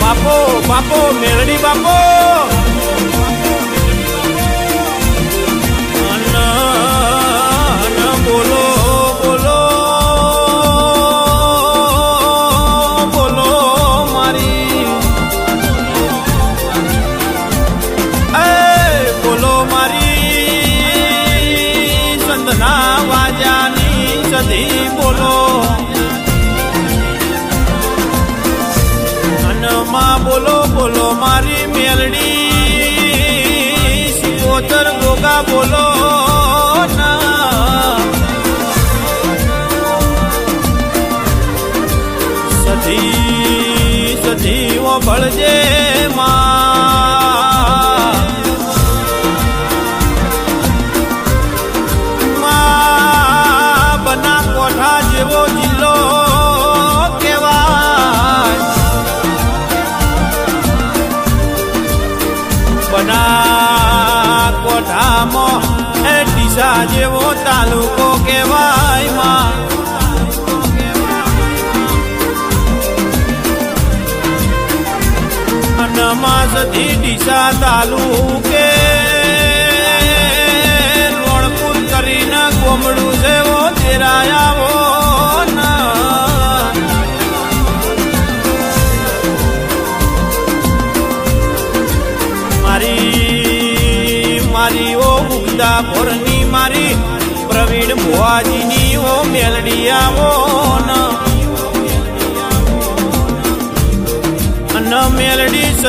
બાપો બાપો મેળડી બાપો. અનમાસથી ડીસા તાલુકે. રોણપુર કરીને ગોમડું જેવો તેરાયાવો મારી મારી ઓ ઉગતા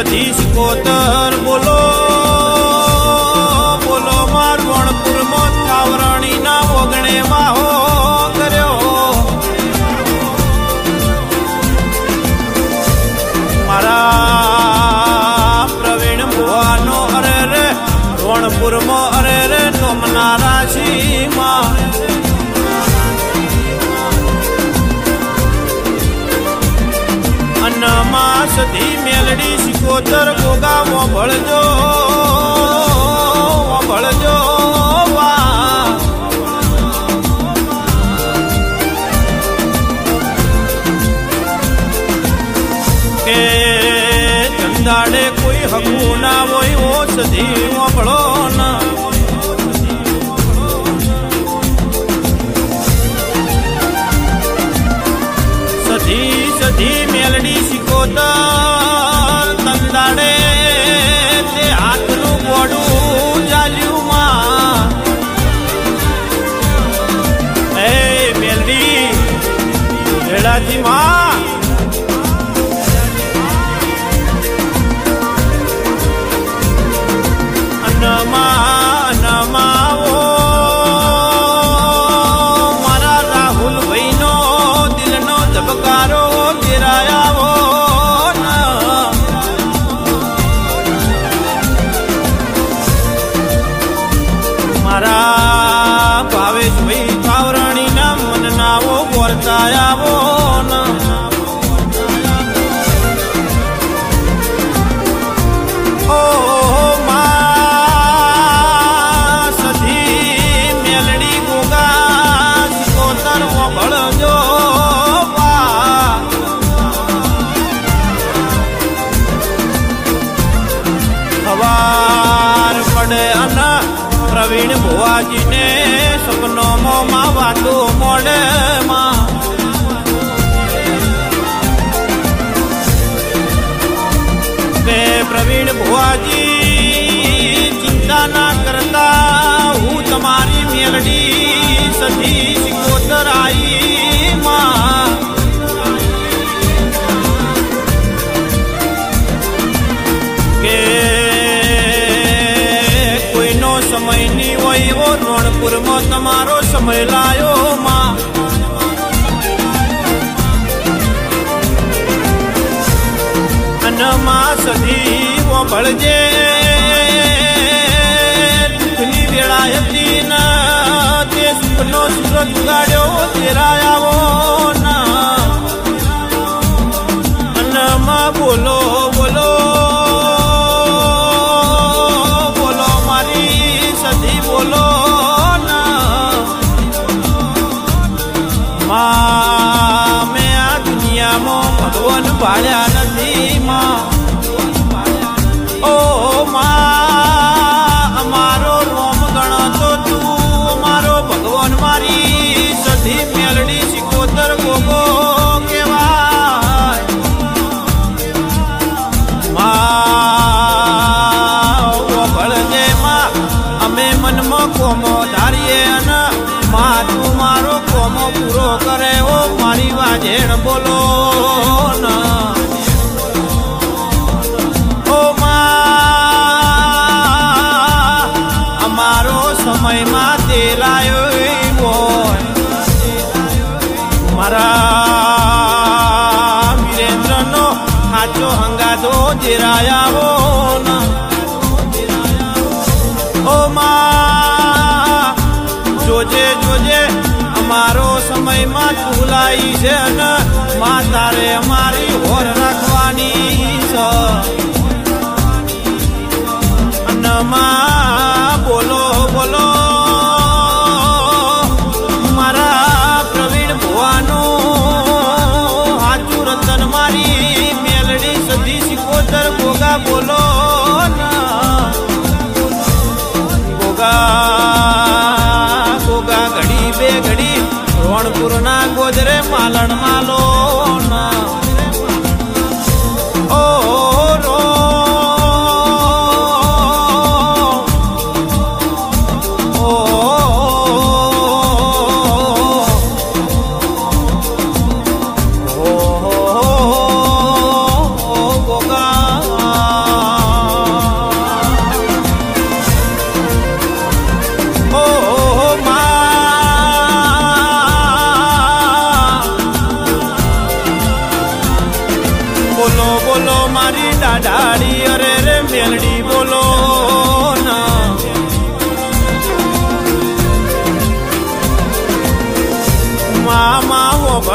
સતીશ કોતર બોલો. સધી મેલડી શિકોતર ગોગા મોભળજો મોભળજો કે ધંધાડે કોઈ હકુ ના હોય ઓ સધી પ્રવીણ સપનો સપનોમાં માં વાતો મોડે કે પ્રવીણ ભુવાજી ચિંતા ના કરતા, હું તમારી મેલડી સધી સિકોતર આઈ રોણપુરમાં તમારો સમય લાયો માં. અનમાં સધી ભળજે. દુઃખની વેળા હતી ના. તે સુખનો સુરત ગાડ્યો તેરાયાવો મહિમા તુલાઈ છે ને માતા રે મારી હોર રાખવાની છે મા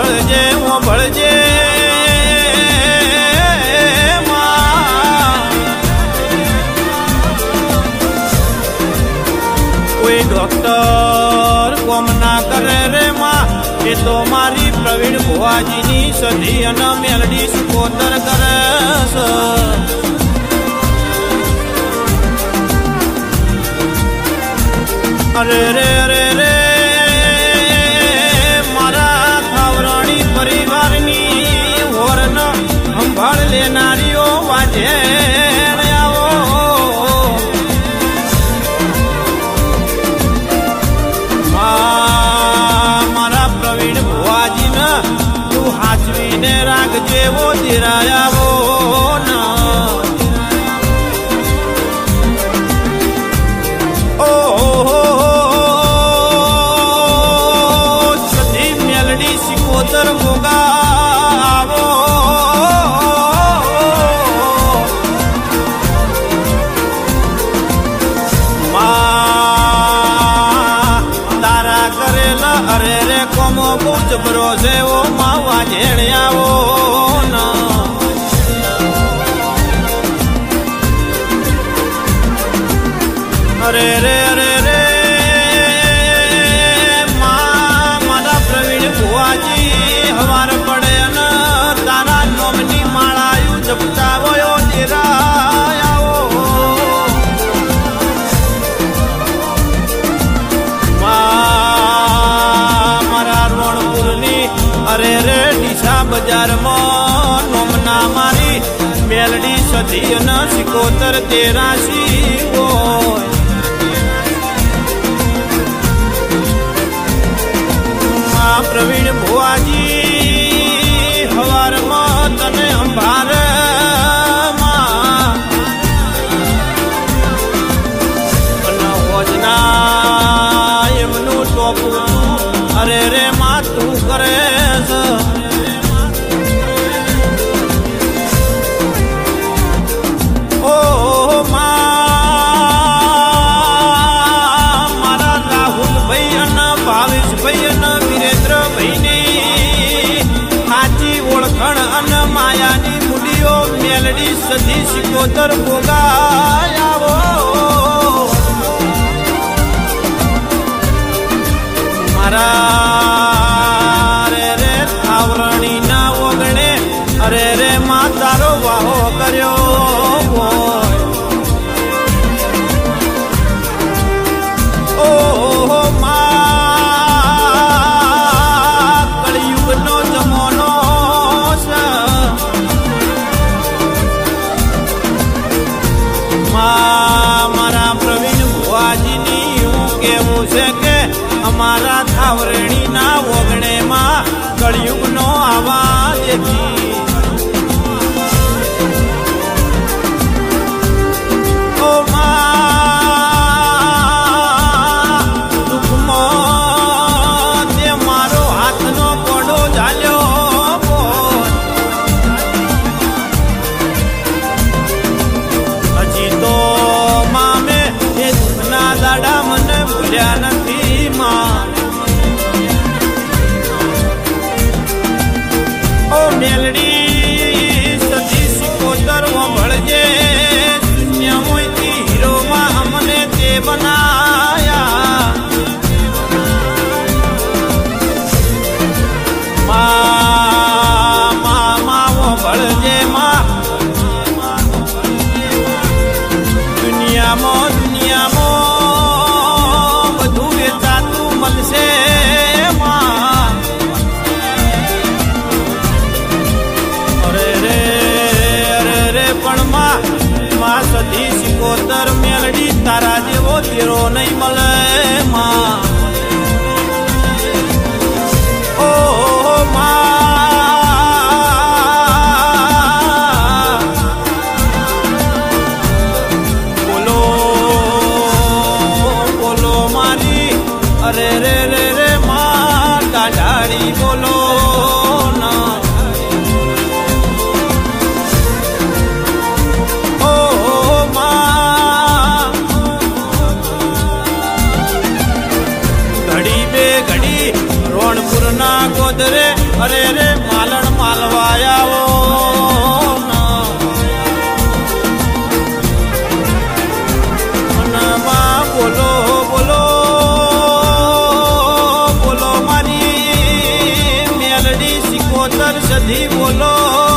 ભળજે, હો ભળજે. કોઈ ડોક્ટર કોમ ના કરે રે માં, એ તો મારી પ્રવીણ ભુવાજીની સધી અને મેલડી સુકોતર કરે છે. અરે રે હાચવીને રાખજે વો ધીરાયાવો ના ઓ હો સધી સિકોતર ગોગા આવો તારા કરેલા અરે રે કોમો પૂજ જબરો જેવો માવા જેણ અરે રે અરે રે. મારા પ્રવીણ ભુવાજી, હવાર પડે ને તારા નોમની માળાયું જપતા વયો મારા રોણપુરની અરે, રે, ડીસા બજારમાં નોમના મારી મેલડી સધી ન સિકોતર તેરાસી પ્રવીણ ભુવાજી હવારમાં તને અંભાર સધી સિકોતર ભોગાયાવો મારા રે રે આવરણી ના ઓગણે અરે રે મા તારો વાહો કર્યો મારા ધાવરણી ના ઓગણે અરે રે માલણ માલવાયાઓ. બોલો બોલો બોલો મારી મેલડી સિકોતર સધી બોલો.